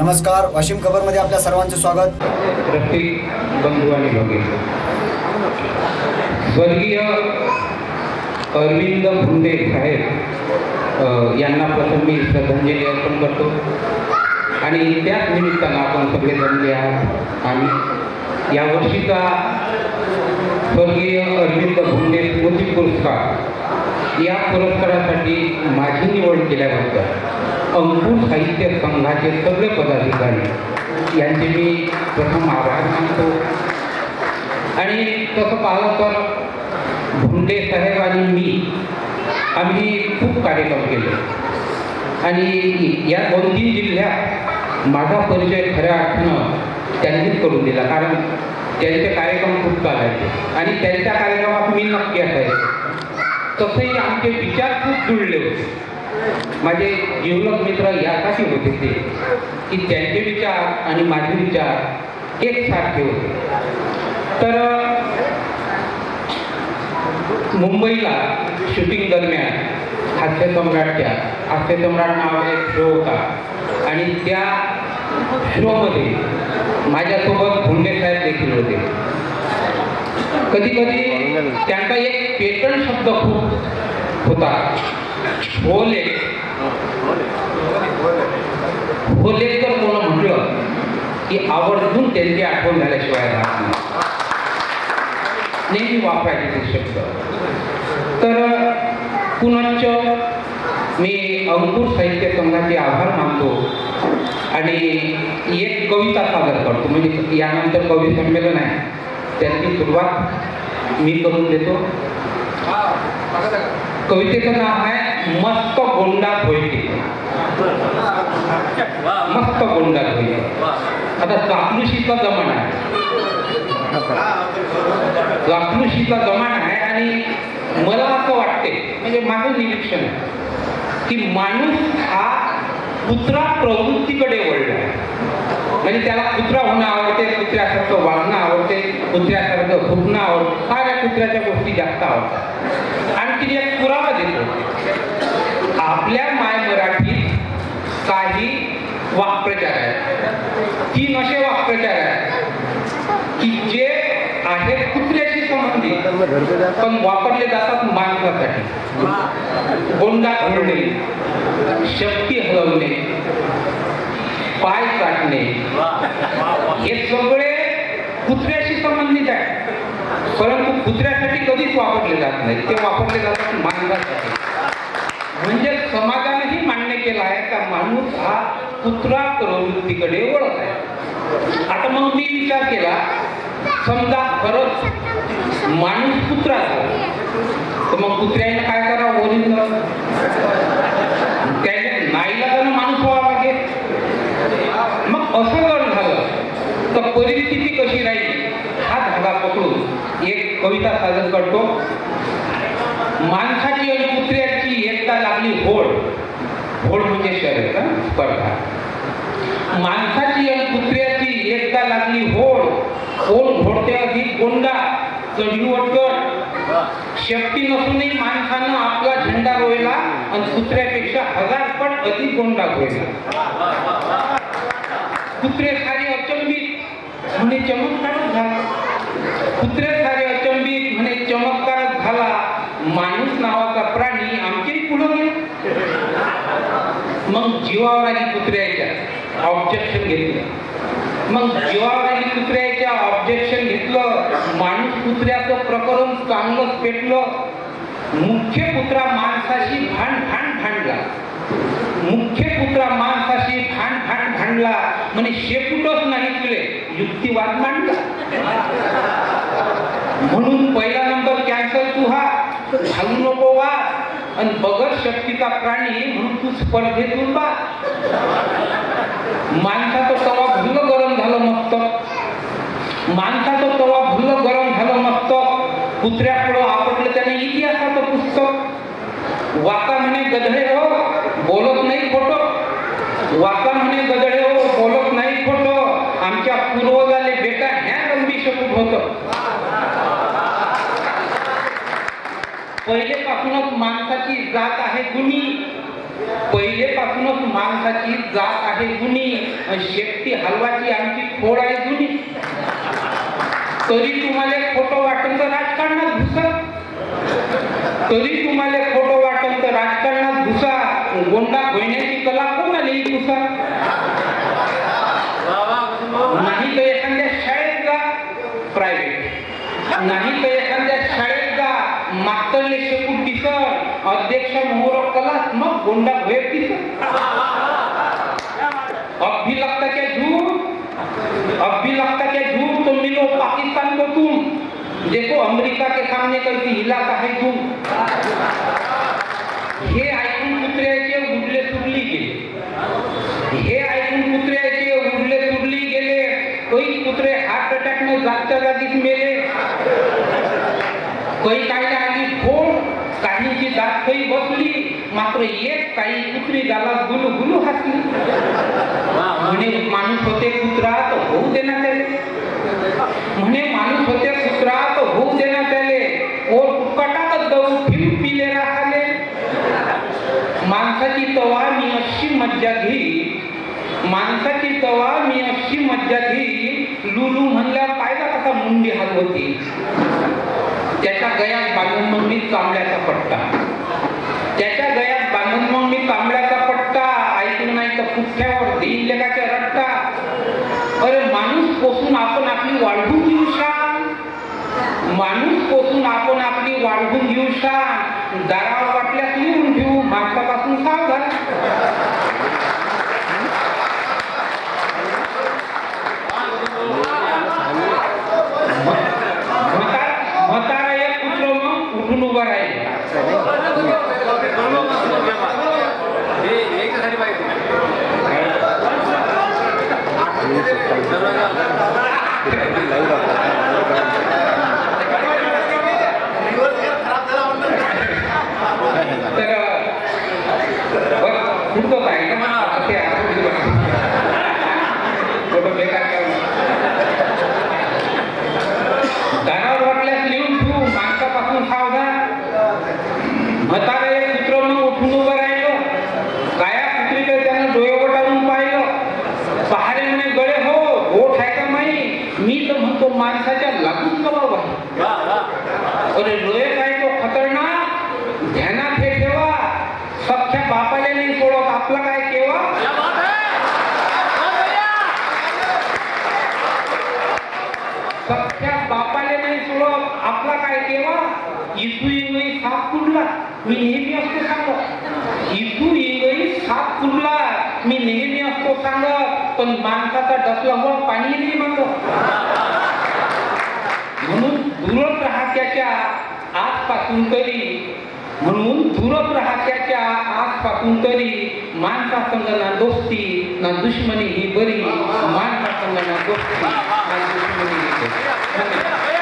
नमस्कार वाशिम खबरमध्ये आपल्या सर्वांचे स्वागत. रसिक बंधू आणि भगिनी. स्वर्गीय अरविंद भुंडे साहेब यांना प्रथम मी श्रद्धांजली अर्पण करतो. आणि त्याच निमित्तानं आपण सगळे जमले आहात. आणि यावर्षीचा स्वर्गीय अरविंद भुंडे स्मृती पुरस्कार. या पुरस्कारासाठी माझी निवड केल्याबद्दल अंकुर साहित्य संघाचे सगळे पदाधिकारी यांचे मी प्रथम आभार मानतो. आणि तसं पाहिलं तर भुंडे साहेब आणि मी आम्ही खूप कार्यक्रम केले. आणि या दोन तीन जिल्ह्यात माझा परिचय खऱ्या अर्थानं त्यांनीच करून दिला. कारण त्यांचे कार्यक्रम खूप चालायचे. आणि त्यांच्या कार्यक्रमात मी नक्की असायचे. तसेही आमचे विचार खूप जुळले होते. माझे जीवलग मित्र यासाठी होते ते की त्यांचे विचार आणि माझे विचार एकसारखे होते. तर मुंबईला शूटिंग दरम्यान हास्य सम्राटच्या हास्य सम्राट नावाचा एक शो होता. आणि त्या शोमध्ये माझ्यासोबत भुंडे साहेब देखील होते. कधी कधी त्यांचा एक पेटंट शब्द खूप होता. होले होले तर कोण म्हटलं की आवर्जून त्यांची आठवण झाल्याशिवाय राहत नाही. नेहमी वापरायचे ते शब्द. तर पुनश्च मी अंकुर साहित्य संघाचे आभार मानतो. आणि एक कविता सादर करतो. म्हणजे यानंतर कवी संमेलन आहे. त्याची सुरुवात मी करून देतो. कवितेचं नाव आहे मस्त गोंडा होईते मस्त गोंडा होईते आता चापलुशीचा जमाना आहे. चापलुशीचा जमाना आहे आणि मला असं वाटते म्हणजे माझं निरीक्षण आहे. की माणूस हा कुत्रा प्रवृत्तीकडे वळला. म्हणजे त्याला कुत्रा होणं आवडते कुत्र्यासारखं वागणं आवडते कुत्र्यासारखं फुटणं आवडतं साऱ्या कुत्र्याच्या गोष्टी जास्त आवडतात. आणखी एक पुरावा देतो. आपल्या माय मराठीत काही वाक्प्रचार आहेत. तीन असे वाक्प्रचार आहेत की जे आहेत कुत्र्याशी संबंधित पण वापरले जातात माणसासाठी गोंडा घोडणे शक्ती हलवणे पाय काटणे हे सगळे कुत्र्याशी संबंधित आहे. परंतु कुत्र्यासाठी कधीच वापरले जात नाही. ते वापरले जातात मानवासाठी. म्हणजे समाजानेही मान्य केलं आहे का माणूस हा कुत्रा प्रवृत्तीकडे वळत आहे. आता मग मी विचार केला समजा खरंच माणूस कुत्रा झाला तर मग कुत्र्याने काय करावं ओरिजिनल त्याने नाईलाजानं माणूस व्हावा लागेल. मग असं जर झालं तर परिस्थिती कशी राहील? हा धागा पकडून एक कविता सादर करतो. माणसाची आणि कुत्र्याची एकदा लागली होड. होड म्हणजे शरीर स्पर्धा. माणसाची आणि कुत्र्याची एकदा लागली होड कोण घोडते अधिक गोंडा चढी वटगड शक्ती नसूनही माणसानं आपला झेंडा रोयला आणि कुत्र्यापेक्षा हजार पट अधिक गोंडा रोयला. कुत्रे सारे अचंबित म्हणे चमत्कारच झाला. कुत्रे सारे अचंबित म्हणे चमत्कारच झाला. माणूस नावाचा प्राणी आमच्याही पुढं गेला. मग जीवावर आली कुत्र्याच्या ऑब्जेक्शन घेतलं मग जीवावर आली कुत्र्याच्या ऑब्जेक्शन घेतलं माणूस कुत्र्याचं प्रकरण चांगलंच पेटलं. मुख्य कुत्रा माणसाशी भांड भांड भांडला. मुख्य पुत्रा माणसाशी भांड भांड भांडला. म्हणे शेपूटच नाही तुले युक्तिवाद मांडला. म्हणून पहिला नंबर कॅन्सल तू हा. घालू नको वा आणि बगर शक्तीचा प्राणी म्हणून तू स्पर्धेतून बा माणसाचं तवा भुल्ल गरम झालं मस्त माणसाचं तवा भुल्ल गरम झालं मस्त कुत्र्यापुढं आपटलं त्याने इतिहासाचं पुस्तक. वाका म्हणे गधडे हो बोलत नाही खोटो. वाका म्हणे गधडे हो बोलत नाही खोटो. आमच्या पूर्वजाले बेटा ह्या गंभी शकत होतं. पहिलेपासूनच माणसाची जात आहे गुणी. पहिलेपासूनच माणसाची जात आहे जुनी शेपटी हलवाची आमची खोड आहे जुनी. तरी तुम्हाला खोटं वाटून तर राजकारणात घुसा. तरी तुम्हाला खोटं वाटून तर राजकारणात घुसा. गोंडा घेण्याची कला कोणालाही घुसा. नाही तर एखाद्या शाळेत जा प्रायव्हेट नाही तर एखाद्या शाळेत जा मास्तरले शेपूट दिसत अध्यक्ष मोहर कला मग गोंडा भोयर दिसत अब भी लगता क्या झूठ अब भी लगता क्या पाकिस्तान को तुम। देखो अमेरिका के सामने कैसी हिलाता है तुम। हे ऐकून कुत्र्याचे उडले सुडली गेले हे ऐकून कुत्र्याचे उडले सुडली गेले काही कुत्रे हार्ट अटॅकने जागच्या जागीच मेले काही कायला आली फोड काहींची दात काही बसली मात्र एक काही कुत्री गाला गुलू गुलू हसली। म्हणे माणूस होते कुत्रा तर होऊ देणार त्याले म्हणे माणूस होते सुत्रात होऊ देण्यात आले ओर कटाकच जाऊन फिरू पिले राहिले. माणसाची तवा मी अशी मज्जा घेई माणसाची तवा मी अशी मज्जा घेई लुलू म्हणल्यावर पाहिला कसा मुंडी हलवती त्याच्या गयात बांधून मग मी चांबड्याचा पट्टा. त्याच्या गयात बांधून मग मी तांबड्याचा पट्टा. ऐकून नाही तर पुठ्यावर देईल लेखाच्या रट्टा. अरे माणूस पोसून आपण वाढवून घेऊ शान. माणूस पोसून आपण आपली वाढवून घेऊ शान. दारावर वाटल्यास लिहून ठेवू माणसापासून सावधान. म्हातारा एक मग? उठून उभा राहील? तर बरं, पुढचं काय का मला ते आठवलं बरं. फोटो बेकार केला. दारावर वाटल्यास लिहून ठेवू माणसापासून सावधान म्हातारे कुत्र मग उठून उभं राहिलो काया कुत्रीकडे त्यानं डोळे वटारून पाहिलं पहारे म्हणे गळे हो गोठ आहे का माही मी तर म्हणतो माणसाच्या लागून कमाव आहे. अरे डोळे काय तो खतरनाक? ध्यानात हे ठेवा. सख्या बापाले नाही सोडत आपला काय केव्हा सख्या बापाले नाही सोडत आपला काय केव्हा इथू इंगळी साप कुडला मी नेहमी असतो सांगत. इथू इंगळी साप कुडला मी नेहमी असतो सांगत. पण माणसाचा डसल्यामुळं पाणी नाही मागत. म्हणून दूरच राहा आजपासून तरी म्हणून दूरच राहा आजपासून तरी माणसा संग ना दोस्ती ना दुश्मनी ही बरी. माणसा संग ना दोस्ती ना दुश्मनी ही बरी.